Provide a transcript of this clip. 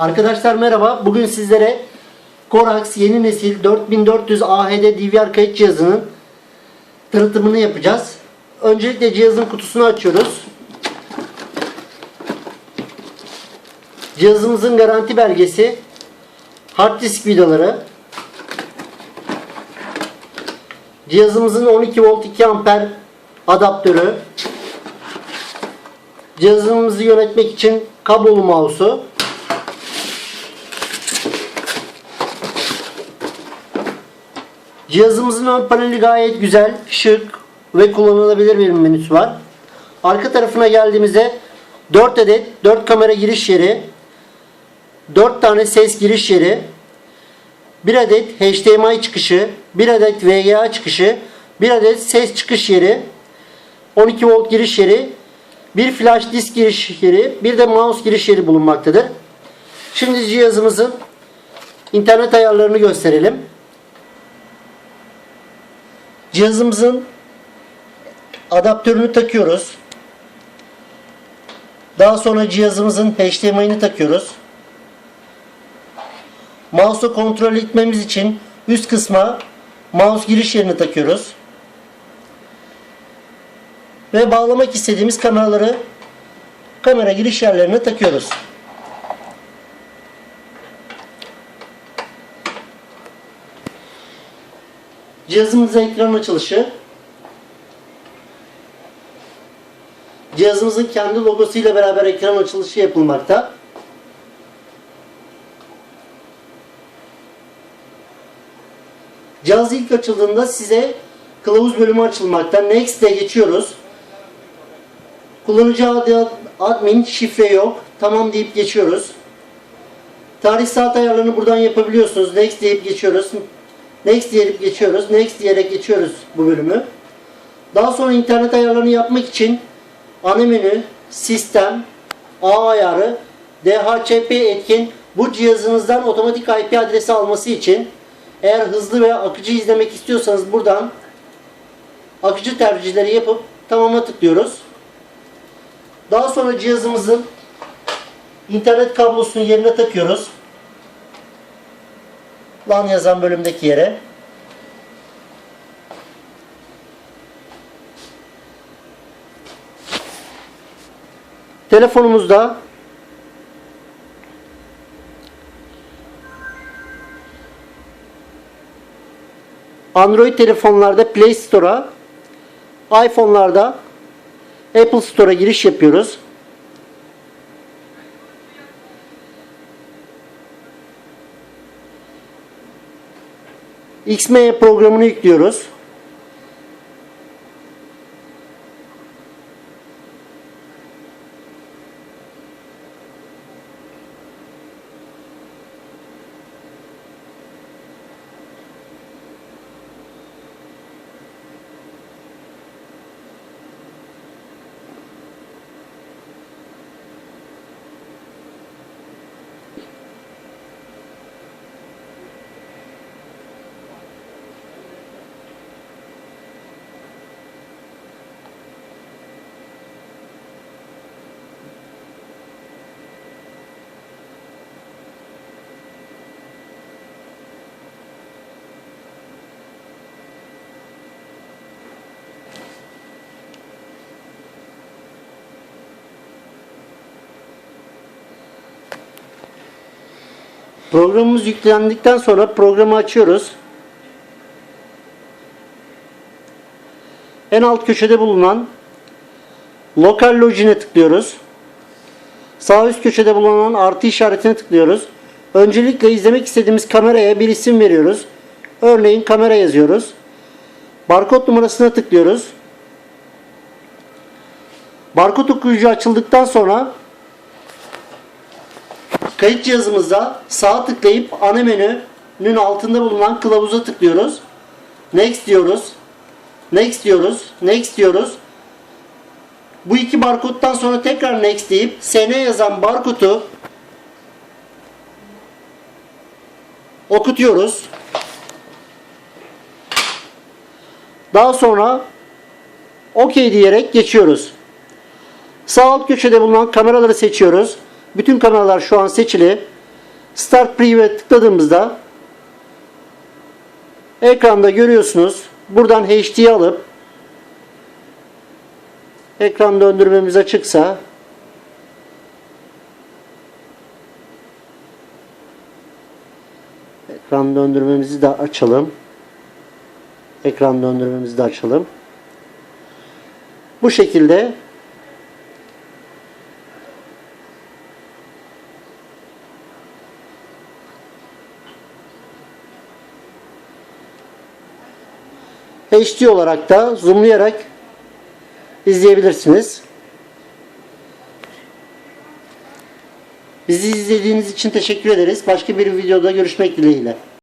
Arkadaşlar merhaba. Bugün sizlere Corax yeni nesil 4400 AHD DVR kayıt cihazının tanıtımını yapacağız. Öncelikle cihazın kutusunu açıyoruz. Cihazımızın garanti belgesi, hard disk vidaları, cihazımızın 12 volt 2 amper adaptörü, cihazımızı yönetmek için kablolu mouse'u, Cihazımızın ön paneli gayet güzel, şık ve kullanılabilir bir menüsü var. Arka tarafına geldiğimizde 4 adet 4 kamera giriş yeri, 4 tane ses giriş yeri, 1 adet HDMI çıkışı, 1 adet VGA çıkışı, 1 adet ses çıkış yeri, 12 volt giriş yeri, bir flash disk giriş yeri, bir de mouse giriş yeri bulunmaktadır. Şimdi cihazımızın internet ayarlarını gösterelim. Cihazımızın adaptörünü takıyoruz. Daha sonra cihazımızın HDMI'ni takıyoruz. Mouse'u kontrol etmemiz için üst kısma mouse giriş yerini takıyoruz. Ve bağlamak istediğimiz kameraları kamera giriş yerlerine takıyoruz. Cihazımızın ekran açılışı. Cihazımızın kendi logosuyla beraber ekran açılışı yapılmakta. Cihaz ilk açıldığında size kılavuz bölümü açılmakta. Next'e geçiyoruz. Kullanıcı adı admin, şifre yok. Tamam deyip geçiyoruz. Tarih saat ayarlarını buradan yapabiliyorsunuz. Next deyip geçiyoruz. Next diyerek geçiyoruz. Next diyerek geçiyoruz bu bölümü. Daha sonra internet ayarlarını yapmak için ana menü, sistem, ağ ayarı, DHCP etkin bu cihazınızdan otomatik IP adresi alması için eğer hızlı ve akıcı izlemek istiyorsanız buradan akıcı tercihleri yapıp tamama tıklıyoruz. Daha sonra cihazımızın internet kablosunu yerine takıyoruz. LAN yazan bölümdeki yere. Telefonumuzda Android telefonlarda Play Store'a, iPhone'larda Apple Store'a giriş yapıyoruz. XME programını yüklüyoruz. Programımız yüklendikten sonra programı açıyoruz. En alt köşede bulunan Lokal Login'e tıklıyoruz. Sağ üst köşede bulunan artı işaretine tıklıyoruz. Öncelikle izlemek istediğimiz kameraya bir isim veriyoruz. Örneğin kamera yazıyoruz. Barkod numarasına tıklıyoruz. Barkod okuyucu açıldıktan sonra Kayıt cihazımıza sağ tıklayıp ana menünün altında bulunan kılavuza tıklıyoruz. Next diyoruz. Next diyoruz. Next diyoruz. Bu iki barkodtan sonra tekrar next deyip SN yazan barkodu okutuyoruz. Daha sonra OK diyerek geçiyoruz. Sağ alt köşede bulunan kameraları seçiyoruz. Bütün kameralar şu an seçili. Start Preview'e tıkladığımızda ekranda görüyorsunuz. Buradan HD'yi alıp ekran döndürmemiz açıksa ekran döndürmemizi de açalım. Ekran döndürmemizi de açalım. Bu şekilde HD olarak da zoomlayarak izleyebilirsiniz. Bizi izlediğiniz için teşekkür ederiz. Başka bir videoda görüşmek dileğiyle.